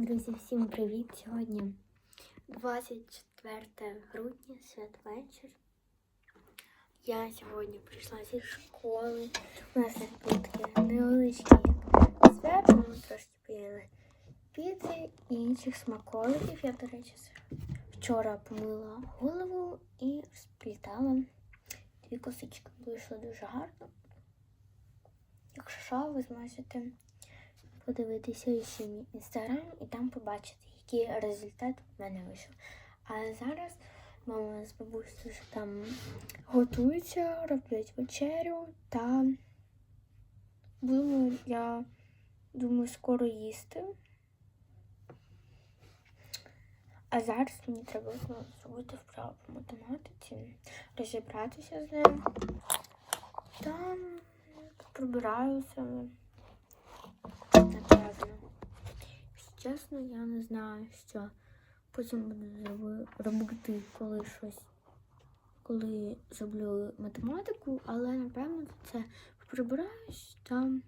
Друзі, всім привіт! Сьогодні 24 грудня, святвечір. Я сьогодні прийшла зі школи. У нас тут таке невеличке як свято. Ми трошки поїли піци і інших смаколиків. Я, до речі, вчора помила голову і розплітала дві косички. Вийшло дуже гарно. Якщо що, ви зможете подивитися ще мій інстаграм і там побачити, який результат в мене вийшов. А зараз мама з бабусею там готуються, роблять вечерю та будемо, я думаю, скоро їсти. А зараз мені треба зробити вправу по математиці, розібратися з нею. Там пробираюся. Чесно, я не знаю, що потім буду робити, коли щось, коли зроблю математику, але напевно це прибираюсь, там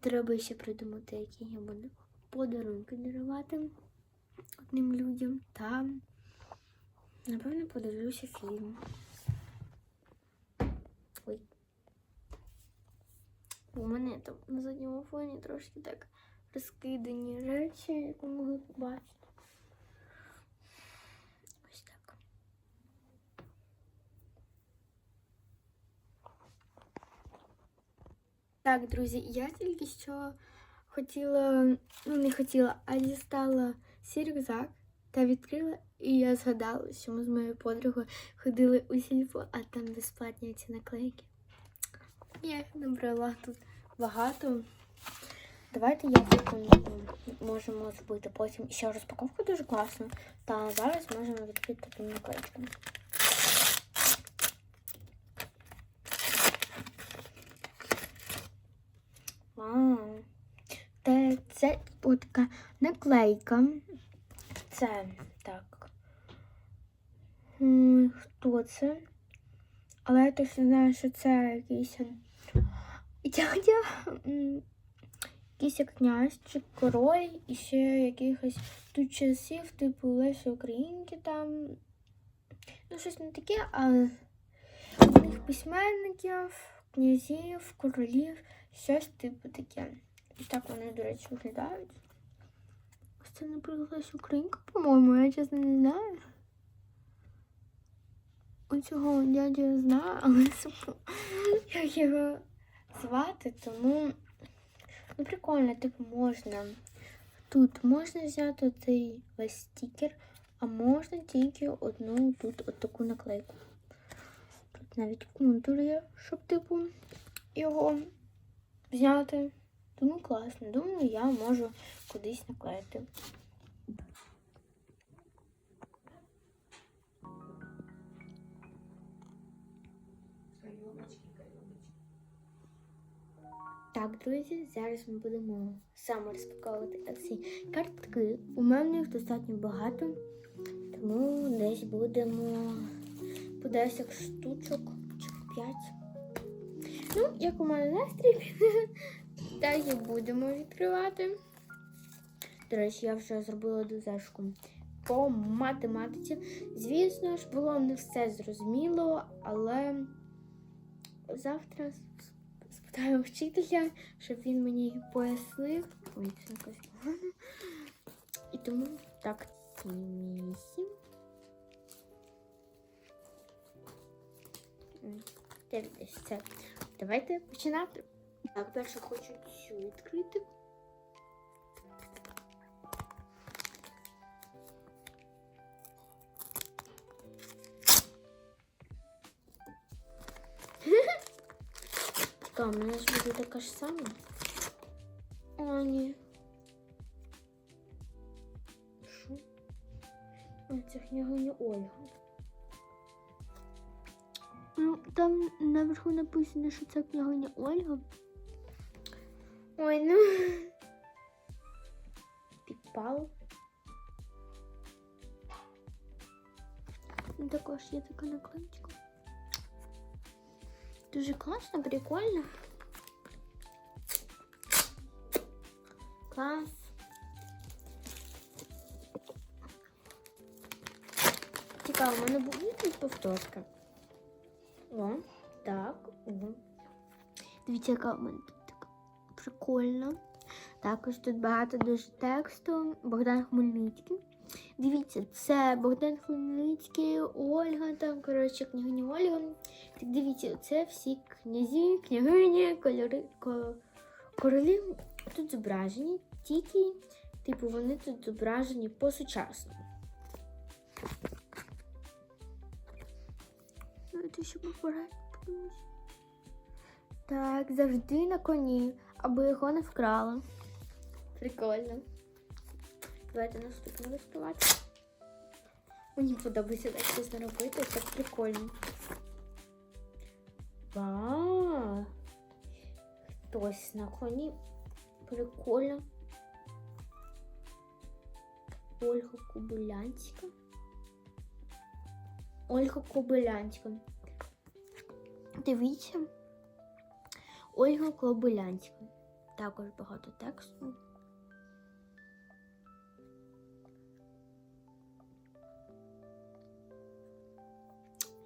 треба ще придумати, які я буду подарунки дарувати одним людям. Та напевно подивлюся фільм. Ой. У мене там на задньому фоні трошки так розкидані речі, як ви могли побачити. Ось так. Так, друзі, я тільки що хотіла, ну не хотіла, а дістала свій рюкзак та відкрила, і я згадала, що ми з моєю подругою ходили у сільпо, а там безплатні ці наклейки. Я їх набрала тут багато. Давайте я можемо зробити потім ще розпаковку дуже класно. Та зараз можемо відкрити таким наклеечком. Вау. Це така наклейка. Це так. Хто це? Але я точно знаю, що це якийсь дядя, якийсь як князь чи король, і ще якихось тут часів, типу Лесі Українки там. Ну, щось не таке, а у них письменників, князів, королів, щось типу таке. І так вони, до речі, виглядають. Ось це, наприклад, Українка, по-моєму, я чесно не знаю. Оцього дядю я знаю, але забула, як його звати, тому ну прикольно, типу можна. Тут можна взяти цей весь стікер, а можна тільки одну тут таку наклейку. Тут навіть контур є, щоб типу його взяти. Тому класно. Думаю, я можу кудись наклеїти. Так, друзі, зараз ми будемо саме розпаковувати ці картки. У мене їх достатньо багато, тому десь будемо по 10 штучок чи 5. Ну, як у мене настрій, так і будемо відкривати. До речі, я вже зробила дозашку по математиці. Звісно ж, було не все зрозуміло, але завтра спитаю вчителя, щоб він мені пояснив. Ой, це якось погано. І тому так, вісім. М, Дев'ять, десять. Все. Давайте починати. Так, перше хочу цю відкрити. Та, у мене ж буде така ж сама. О, ні. Що? О, це княгиня Ольга. Ну, там наверху написано, що це княгиня Ольга. Ой, ну. Підпал. Ну, Також є така наклеечка. Дуже класно, прикольно. Класс! Цікаво, в мене буде повторка. О, так. О. Дивіться, яка в мене тут така прикольна. Також тут багато дуже тексту. Богдан Хмельницький. Дивіться, це Богдан Хмельницький, Ольга, там, коротше, княгиня Ольга. Так дивіться, це всі князі, княгині, кольори, королі тут зображені, тільки, типу, вони тут зображені по-сучасному. Давайте ще. Так, завжди на коні, аби його не вкрали. Прикольно. Давайте наступно розпивати. Мені подобається так щось робити, так прикольно. Вау! Хтось на коні. Прикольно. Ольга Кобилянська. Ольга Кобилянська. Дивіться. Ольга Кобилянська. Також багато тексту.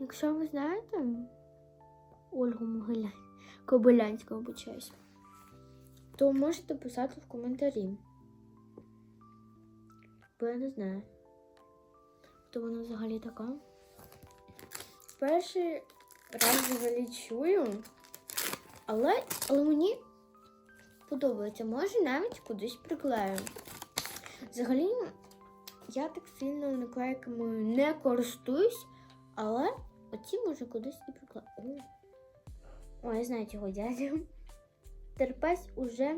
Якщо ви знаєте Ольгу Могиля... Кобилянську, обучаюсь, то можете писати в коментарі. Бо я не знаю, хто вона взагалі така. Перший раз взагалі чую, але, але мені подобається. Може навіть кудись приклею. Взагалі, я так сильно наклейками не користуюсь, але оці може кудись і приклею. О, я знаю цього дядю. Терпець уже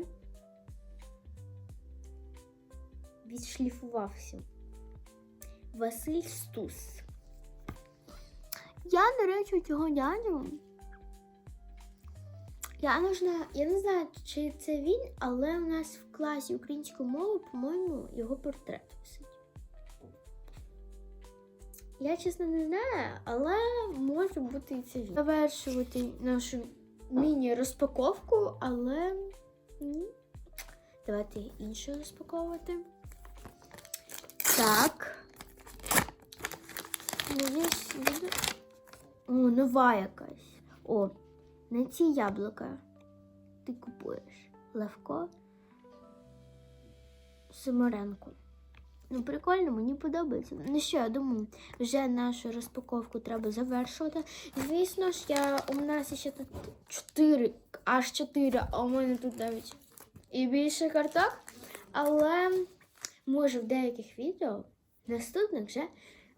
відшліфувався. Василь Стус. Я, до речі, цього дядю. Я не знаю, я не знаю, чи це він, але у нас в класі української мови, по-моєму, його портрет висить. Я чесно не знаю, але може бути і це. Завершувати нашу міні-розпаковку, але ні. Давайте іншу розпаковувати. Так. Буде. О, нова якась. О, не ці яблука ти купуєш. Левко Симоренко. Ну, прикольно, мені подобається. Ну що, я думаю, вже нашу розпаковку треба завершувати. Звісно ж, я, у нас ще тут 4, аж 4, а у мене тут навіть і більше карток. Але може в деяких відео наступних вже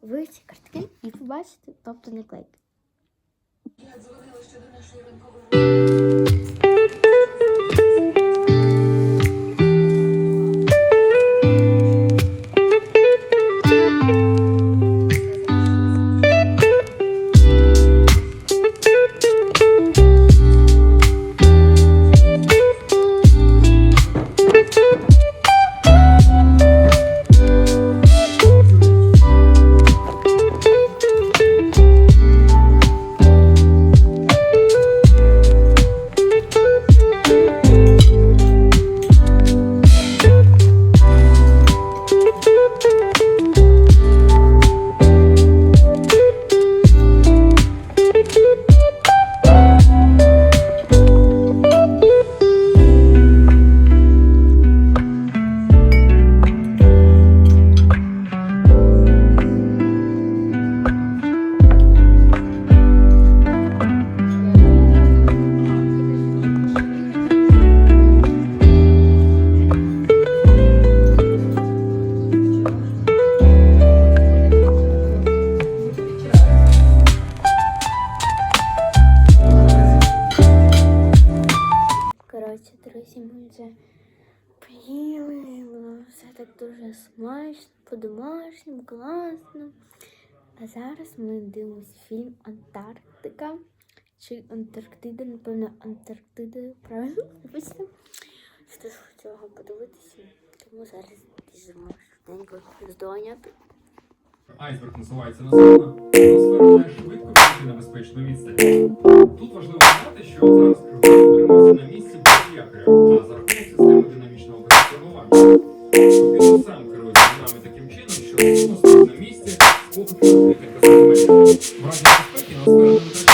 ви ці картки і побачите, тобто не клейки. Коротше, друзі, ми було все так дуже смачно, по-домашньому, класно. А зараз ми дивимося фільм Антарктика. Чи Антарктида, напевно, Антарктида, правильно? Вибачте. Що ж хотіла подивитися, тому зараз біжимо швиденько здоняти. Айсберг насувається на атмосфера швидко на безпечну відстань. Тут важливо знати, що зараз якоря, за рахунок системи сам керує нами таким чином, що судно стоїть на місці, поки декілька В разі безпеки атмосфера не